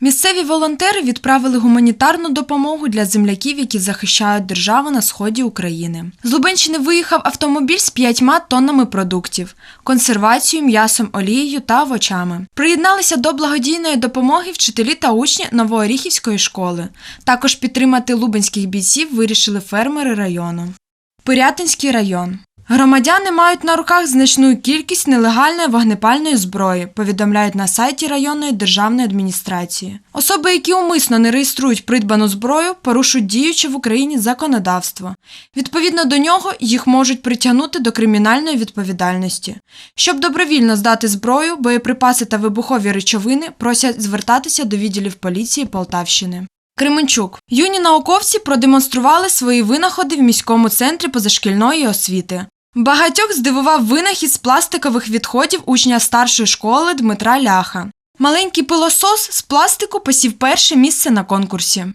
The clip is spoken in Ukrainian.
Місцеві волонтери відправили гуманітарну допомогу для земляків, які захищають державу на сході України. З Лубенщини виїхав автомобіль з п'ятьма тоннами продуктів, консервацією, м'ясом, олією та овочами. Приєдналися до благодійної допомоги вчителі та учні Новооріхівської школи. Також підтримати лубенських бійців вирішили фермери району. Пирятинський район. Громадяни мають на руках значну кількість нелегальної вогнепальної зброї, повідомляють на сайті районної державної адміністрації. Особи, які умисно не реєструють придбану зброю, порушують діюче в Україні законодавство. Відповідно до нього їх можуть притягнути до кримінальної відповідальності. Щоб добровільно здати зброю, боєприпаси та вибухові речовини, просять звертатися до відділів поліції Полтавщини. Кременчук. Юні науковці продемонстрували свої винаходи в міському центрі позашкільної освіти. Багатьох здивував винахід з пластикових відходів учня старшої школи Дмитра Ляха. Маленький пилосос з пластику посів перше місце на конкурсі.